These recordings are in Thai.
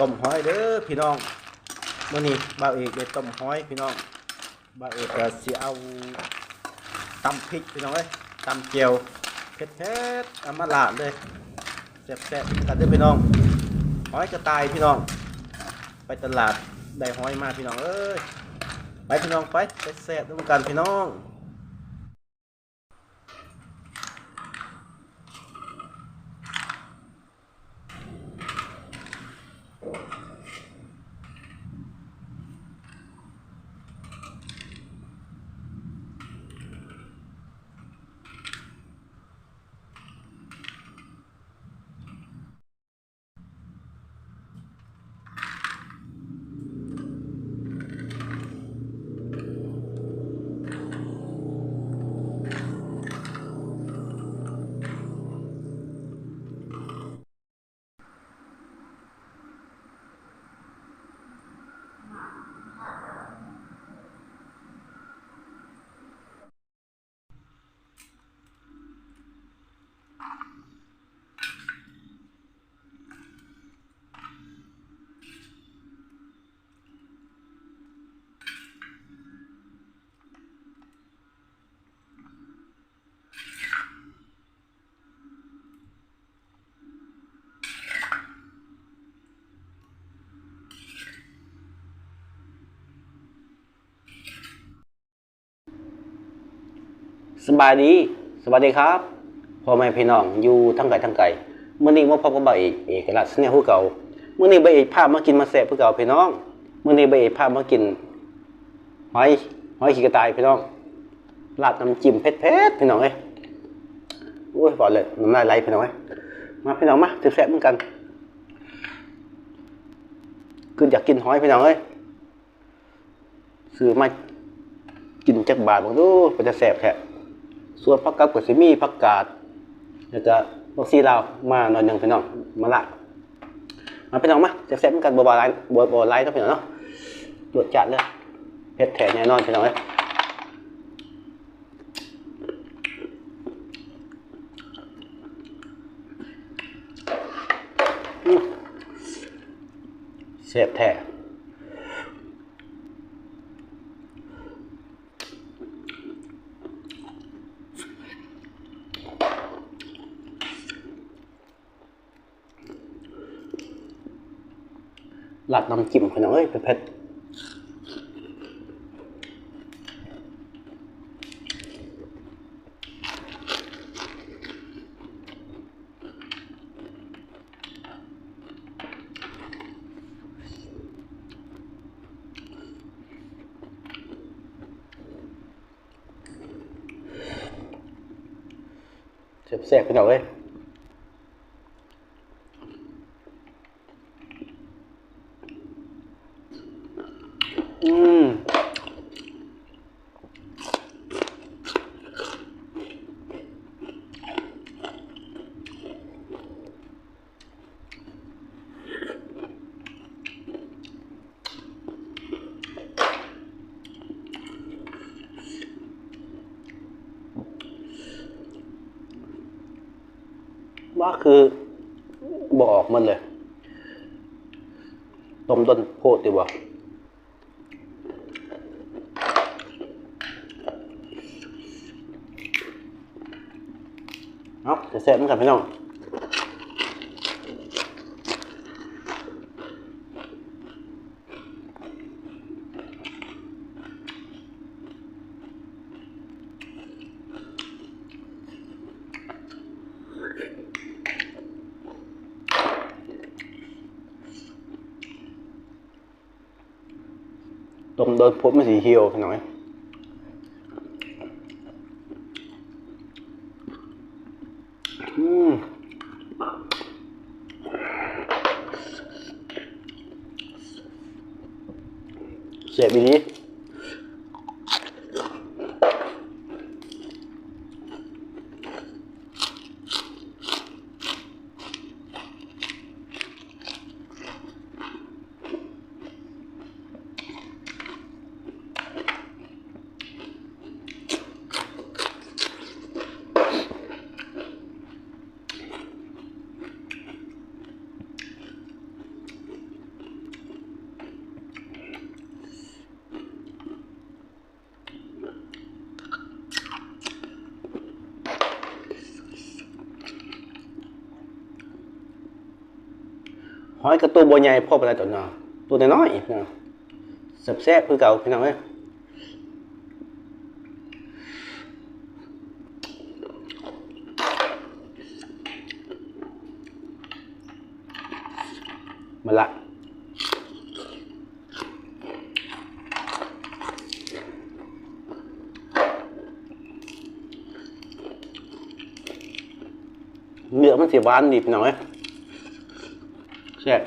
ต้มหอยเด้อพี่น้องมื้อนี้บ่าวเอกได้ต้มหอยพี่น้องบ่าวเอกก็สิเอาตำพริกพี่น้องเอ้ยตำเจียวเผ็ดๆอำมาลาดเลยแซ่บๆกันเด้อพี่น้องหอยจะตายพี่น้อง ไปตลาดได้หอยมาพี่น้องเอ้ยไปพี่น้องไปไปแซ่บด้วยกันพี่น้อง สบายดี สวัสดีครับพ่อแม่พี่น้องอยู่ทั้งไกลทั้งไกลเมื่อนี้มาพบกับบ่าวเอกเอกลักษณ์เนี่ยผู้เก่าเมื่อนี้บ่าวเอกพามากินมาแซ่บผู้เก่าพี่น้องเมื่อนี้บ่าวเอกพามากินหอยหอยขี้กระต่ายพี่น้องราดน้ำจิ้มเผ็ดๆพี่น้องเอ้ยโอ้ยบอกเลยน้ำลายไหลพี่น้องเอ้ยมาพี่น้องมาแซ่บเหมือนกันคืออยากกินหอยพี่น้องเอ้ยซื้อมากินจักบาทบางดูมันจะแซ่บแท้ ส่วนผักกาดกับซิมีผักกาดแล้วก็บักซีลาวมาหน่อยหนึ่งพี่น้องมาละมาพี่น้องมาจะแซ่บกันบัวบาไลบัวบัวไลเนาะพี่น้องเนาะรสจัดเลยเผ็ดแท้แน่นอนพี่น้องเอ้ยอืมแซ่บแท้ หลัดน้ำจิ้มพี่น้องเอ้ยเผ็ดๆแซ่บๆพี่น้องเอ้ย อืมว่าคือบอกมันเลย ต้มต้นโพดดีกว่า เอา จะแซ่บเหมือนกันพี่น้องต้มโดนพบไม่สีเหี่ยวพี่น้องเอ้ย อืม เสี อีนี้หอยกระตัวบัวใหญ่พ่อปลาตัวน้อยตัวน้อยๆพี่น้องแซ่บคือเก่าพี่น้องเอ้ยมาละเนื้อมันเสีหวานดีพี่น้องเอ้ยแซ่บ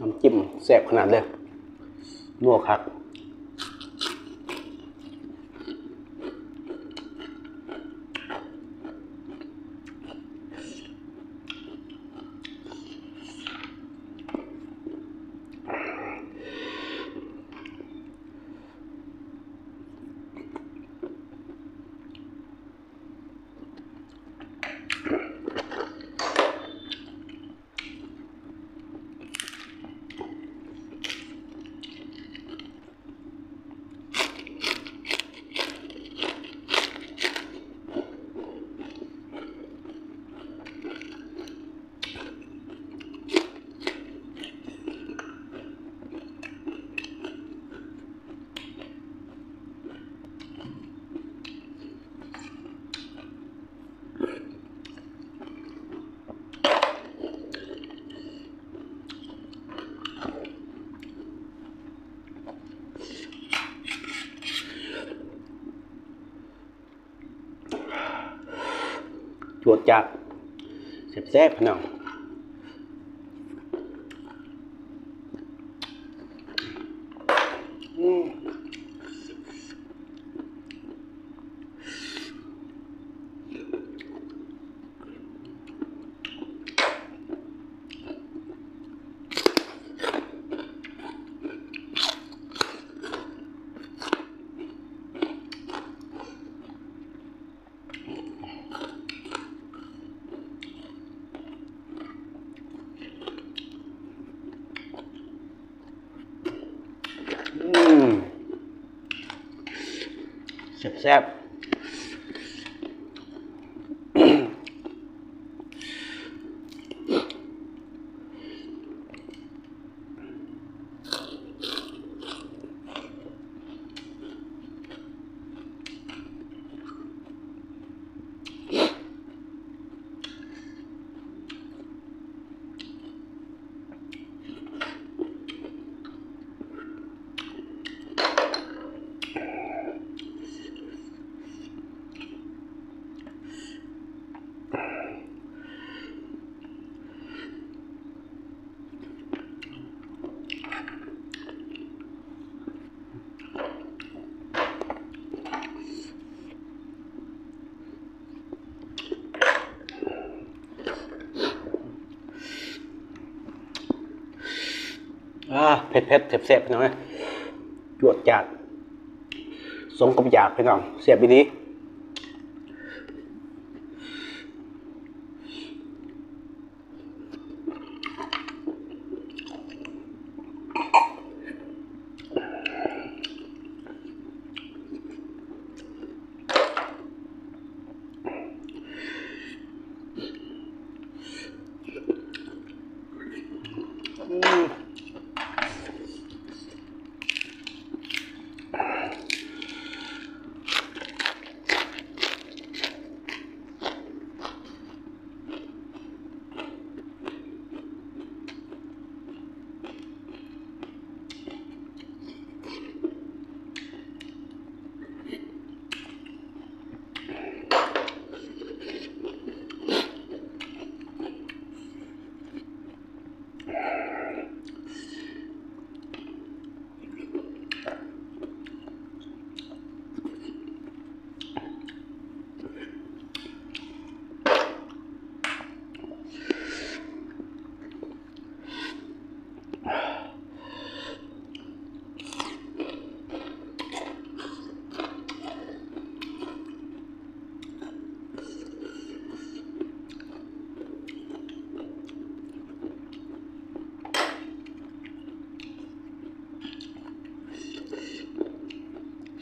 น้ำจิ้มแซ่ บขนาดเลยนัวคัก ดจัดแซ่บๆพี่น้องอืมอืม แซ่บๆ อ่า เผ็ดเผ็ดแซ่บๆพี่น้องเอ้ยจวดจัดสมกับอยากพี่น้องเสียบดีอื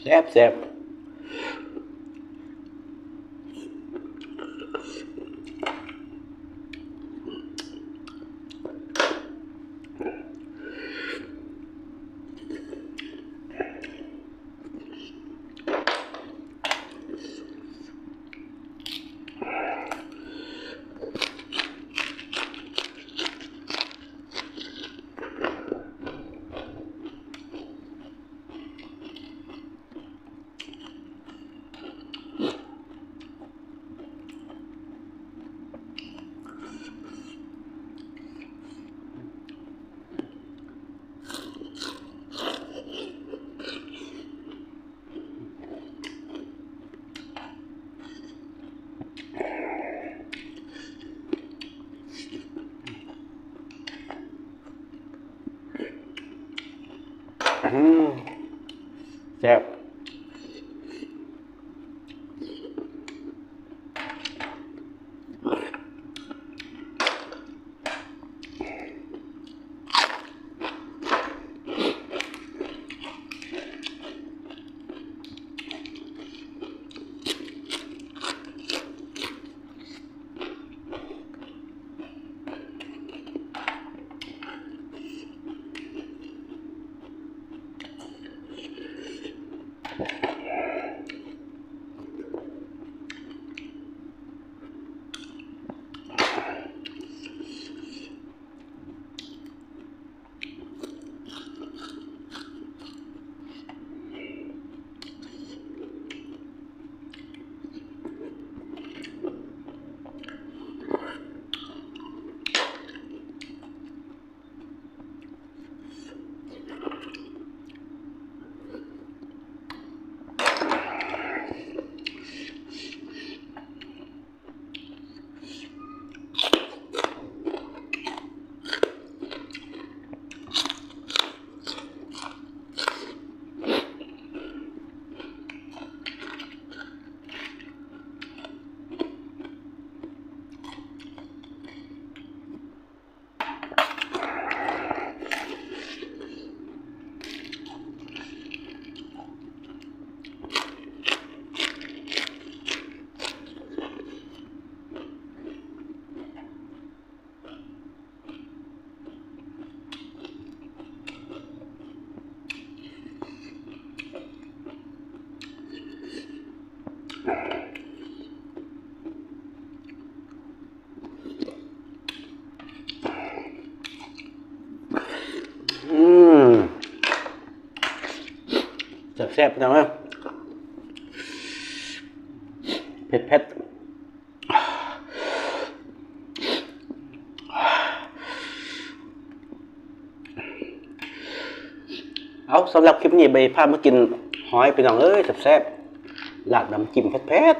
แซ่บแซ่บอืม แซ่บ อืม แซ่บนะเว้ยเผ็ดเผ็ดเอาสำหรับคลิปนี้ไปพามากินหอยไปน้องเอ้ยแซ่บแซ่บลาดน้ำจิ้มเผ็ดเผ็ด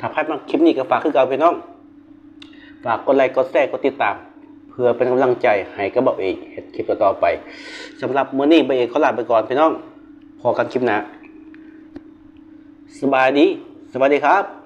ถ้าพลาดมาคลิปนี้ก็ฝากคือเก่าพี่น้อง ฝากกดไลค์กดแชร์กดติดตาม เพื่อเป็นกำลังใจให้กับบอกเองเฮ็ดคลิปต่อไปสำหรับมื้อนี้เบเอกขอลาไปก่อนพี่น้อง พอกันคลิปหนะสบายดี สวัสดีครับ